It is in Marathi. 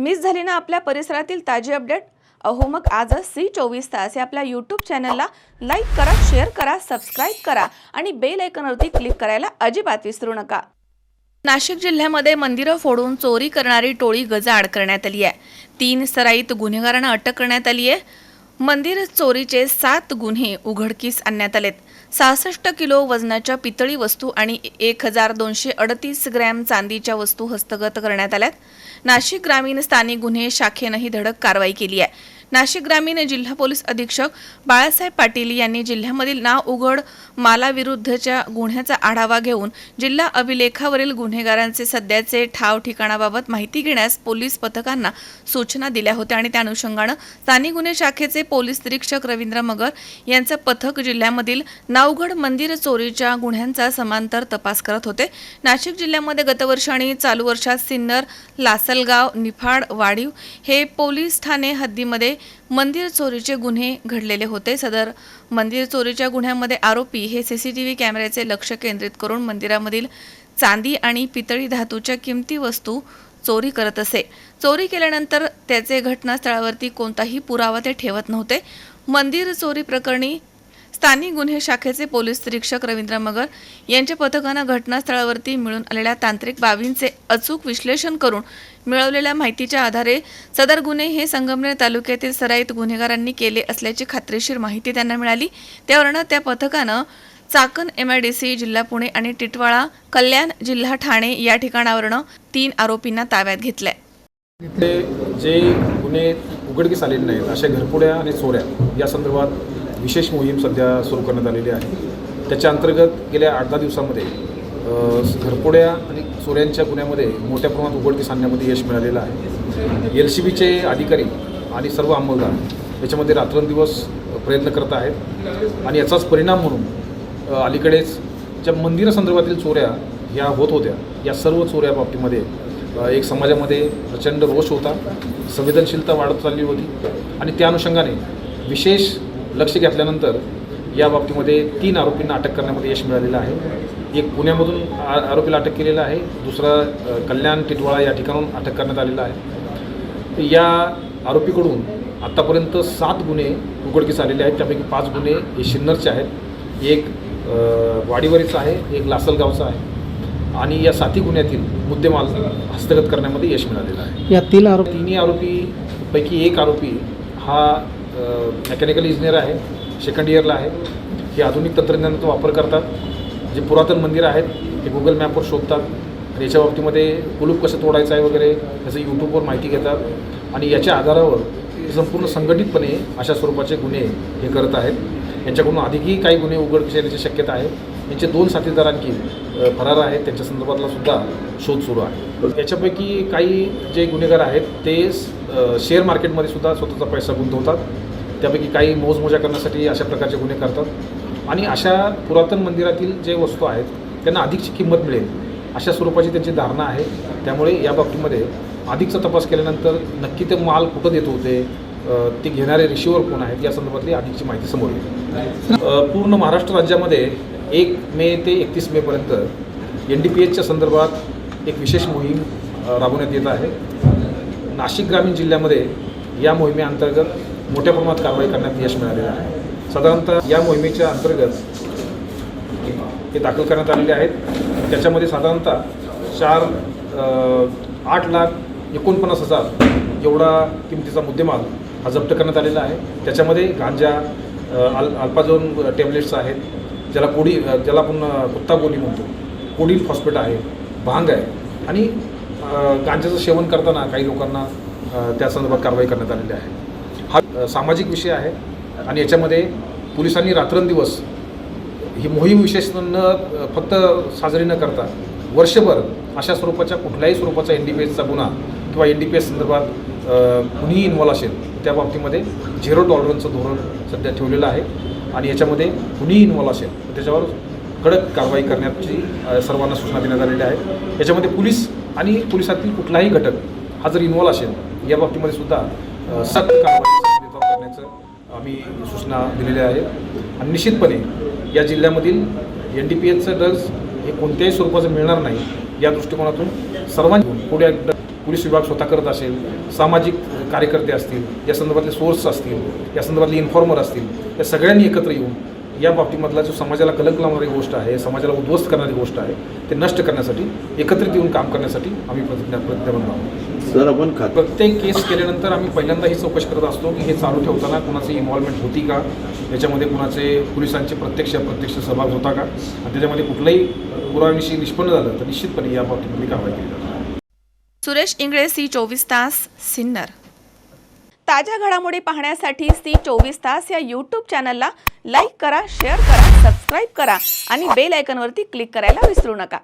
मिस झाली ना आपल्या परिसरातील ताजी अपडेट? अहो मग आजच सी चोवीस तास या आपल्या यूट्यूब चॅनलला लाईक करा शेअर करा सबस्क्राईब करा आणि बेल आयकॉनवरती क्लिक करायला अजिबात विसरू नका. नाशिक जिल्ह्यामध्ये मंदिरं फोडून चोरी करणारी टोळी गजाआड करण्यात आली आहे. तीन सराईत गुन्हेगारांना अटक करण्यात आली आहे. मंदिर चोरीचे सात गुन्हे उघडकीस आणण्यात आलेत. सहासष्ट किलो वजनाच्या पितळी वस्तू आणि एक हजार दोनशे अडतीस ग्रॅम चांदीच्या वस्तू हस्तगत करण्यात आल्यात. नाशिक ग्रामीण स्थानिक गुन्हे शाखेनं ही धडक कारवाई केली आहे. नाशिक ग्रामीण जिल्हा पोलीस अधीक्षक बाळासाहेब पाटील यांनी जिल्ह्यामधील नाव उघड मालाविरुद्धच्या गुन्ह्याचा आढावा घेऊन जिल्हा अभिलेखावरील गुन्हेगारांचे सध्याचे ठाव ठिकाणाबाबत माहिती घेण्यास पोलीस पथकांना सूचना दिल्या होत्या आणि त्या अनुषंगानं स्थानिक गुन्हे शाखेचे पोलीस निरीक्षक रवींद्र मगर यांचं पथक जिल्ह्यामधील नावगड मंदिर चोरीच्या गुन्ह्यांचा समांतर तपास करत होते. नाशिक जिल्ह्यामध्ये गतवर्ष आणि चालू वर्षात सिन्नर लासलगाव निफाड वाडीव हे पोलीस ठाणे हद्दीमध्ये मंदिर चोरीचे गुन्हे घडलेले होते. सदर मंदिर चोरीच्या गुन्ह्यामध्ये आरोपी हे सीसीटीव्ही कॅमेऱ्याचे लक्ष केंद्रित करून मंदिरामधील चांदी आणि पितळी धातूच्या किमती वस्तू चोरी करत असे. चोरी केल्यानंतर त्याचे घटनास्थळावरती कोणताही पुरावा ते ठेवत नव्हते. मंदिर चोरी प्रकरणी स्थानिक गुन्हे शाखेचे पोलीस निरीक्षक रवींद्र मगर यांच्या पथकानं घटनास्थळावरती मिळून आलेल्या तांत्रिक बाबींचे अचूक विश्लेषण करून मिळवलेल्या माहितीच्या आधारे सदर गुन्हे हे संगमनेर तालुक्यातील सराईत गुन्हेगारांनी केले असल्याची खात्रीशीर माहिती त्यांना मिळाली. त्यावरनं त्या पथकानं चाकण एमआयडीसी जिल्हा पुणे आणि टिटवाळा कल्याण जिल्हा ठाणे या ठिकाणावरनं तीन आरोपींना ताब्यात घेतलंय. इथले जे गुन्हे उघडकीस आलेले नाहीत अशा घरपुड्या आणि चोऱ्या या संदर्भात विशेष मोहीम सध्या सुरू करण्यात आलेली आहे. त्याच्या अंतर्गत गेल्या आठ दहा दिवसामध्ये घरपोड्या आणि चोऱ्यांच्या गुन्ह्यामध्ये मोठ्या प्रमाणात उघडकीस आणण्यामध्ये यश मिळालेलं आहे. एल सी बीचे अधिकारी आणि सर्व अंमलदार याच्यामध्ये रात्रंदिवस प्रयत्न करत आहेत. आणि याचाच परिणाम म्हणून अलीकडेच ज्या मंदिरासंदर्भातील चोऱ्या ह्या होत होत्या या सर्व चोऱ्या बाबतीमध्ये एक समाजामध्ये प्रचंड रोष होता. संवेदनशीलता वाढत चालली होती. आणि त्या अनुषंगाने विशेष लक्ष घेतल्यानंतर या बाबतीमध्ये तीन आरोपींना अटक करण्यामध्ये यश मिळालेलं आहे. एक पुण्यामधून आ- आरोपीला अटक केलेलं आहे. दुसरा कल्याण टिटवाळा या ठिकाणून अटक करण्यात आलेलं आहे. या आरोपीकडून आत्तापर्यंत सात गुन्हे उघडकीस आलेले आहेत. त्यापैकी पाच गुन्हे हे शिन्नरचे आहेत. एक वाडीवरीचा आहे. एक लासलगावचा आहे. आणि या साती गुन्ह्यातील मुद्देमाल हस्तगत करण्यामध्ये यश मिळालेलं आहे. या तीन आरोप तिन्ही आरोपीपैकी एक आरोपी हा मेकॅनिकल इंजिनियर आहे सेकंड इयरला आहे. हे आधुनिक तंत्रज्ञानाचा वापर करतात. जे पुरातन मंदिर आहेत ते गुगल मॅपवर शोधतात. आणि याच्या बाबतीमध्ये कुलूप कसं तोडायचं आहे वगैरे याचं यूट्यूबवर माहिती घेतात. आणि याच्या आधारावर संपूर्ण संघटितपणे अशा स्वरूपाचे गुन्हे हे करत आहेत. यांच्याकडून अधिकही काही गुन्हे उघडकीस येण्याची शक्यता आहे. यांचे दोन साथीदार आणखी फरार आहेत. त्यांच्या संदर्भातला सुद्धा शोध सुरू आहे. याच्यापैकी काही जे गुन्हेगार आहेत ते शेअर मार्केटमध्ये सुद्धा स्वतःचा पैसा गुंतवतात. त्यापैकी काही मोजमोजा करण्यासाठी अशा प्रकारचे गुन्हे करतात. आणि अशा पुरातन मंदिरातील जे वस्तू आहेत त्यांना अधिकची किंमत मिळेल. अशा स्वरूपाची त्यांची धारणा आहे. त्यामुळे या बाबतीमध्ये अधिकचा तपास केल्यानंतर नक्की ते माल कुठं देत होते ते घेणारे रिशिवर कोण आहेत या संदर्भातली अधिकची माहिती समोर येईल. पूर्ण महाराष्ट्र राज्यामध्ये एक मे ते एकतीस मेपर्यंत एन डी पी एचच्या संदर्भात एक विशेष मोहीम राबवण्यात येत आहे. नाशिक ग्रामीण जिल्ह्यामध्ये या मोहिमेअंतर्गत मोठ्या प्रमाणात कारवाई करण्यात यश मिळालेलं आहे. साधारणतः या मोहिमेच्या अंतर्गत हे दाखल करण्यात आलेले आहेत. त्याच्यामध्ये साधारणतः चार आठ लाख एकोणपन्नास हजार एवढा किमतीचा मुद्देमाल हा जप्त करण्यात आलेला आहे. त्याच्यामध्ये गांजा अल अल्पाझोन टॅबलेट्स आहेत. ज्याला कोडी ज्याला आपण कुत्ता गोली म्हणतो. कोडील फॉस्फेट आहे भांग आहे आणि गांजाचं सेवन करताना काही लोकांना त्या संदर्भात कारवाई करण्यात आलेली आहे. हा सामाजिक विषय आहे आणि याच्यामध्ये पोलिसांनी रात्रंदिवस ही मोहीम विशेष न फक्त साजरी न करता वर्षभर अशा स्वरूपाच्या कुठल्याही स्वरूपाचा एन डी पी एसचा गुन्हा किंवा एन डी पी एस संदर्भात कुणीही इन्वॉल्व असेल त्या बाबतीमध्ये झिरो टॉलरन्सचं धोरण सध्या ठेवलेलं आहे आणि याच्यामध्ये कुणीही इन्वॉल्व असेल तर त्याच्यावर कडक कारवाई करण्याची सर्वांना सूचना देण्यात आलेल्या आहेत याच्यामध्ये पोलीस आणि पोलिसातील कुठलाही घटक हा जर इन्वॉल्व असेल या बाबतीमध्ये सुद्धा सक्त कारवाई करण्याचं आम्ही सूचना दिलेल्या आहेत आणि निश्चितपणे या जिल्ह्यामधील एन डी पी एचचं ड्रग्ज हे कोणत्याही स्वरूपाचं मिळणार नाही या दृष्टिकोनातून सर्वांनी पुढे पोलीस विभाग स्वतः करत असेल सामाजिक कार्यकर्ते असतील या संदर्भातले सोर्स असतील या संदर्भातले इन्फॉर्मर असतील या सगळ्यांनी एकत्र येऊन या बाबतीमधला जो समाजाला कलंक लावणारी गोष्ट आहे समाजाला उद्ध्वस्त करणारी गोष्ट आहे ते नष्ट करण्यासाठी एकत्रित येऊन काम करण्यासाठी आम्ही प्रतिज्ञा प्रतिज्ञाबद्ध आहोत. सर आपण खात प्रत्येक केस केल्यानंतर आम्ही पहिल्यांदा ही चौकशी करत असतो की हे चालू ठेवताना कुणाची इन्व्हॉल्वमेंट होती का? याच्यामध्ये कुणाचे पोलिसांचे प्रत्यक्ष अप्रत्यक्ष सहभाग होता का? आणि त्याच्यामध्ये कुठलाही पुराव्याविषयी निष्पन्न झालं तर निश्चितपणे या बाबतीमध्ये कारवाई केली जाते. सुरेश इंगळे सी चोवीस तास सिन्नर. ताज्या घडामोडी पाहण्यासाठी सी चोवीस तास या यूट्यूब चॅनलला लाईक करा शेअर करा सबस्क्राईब करा आणि बेल आयकॉनवरती क्लिक करायला विसरू नका.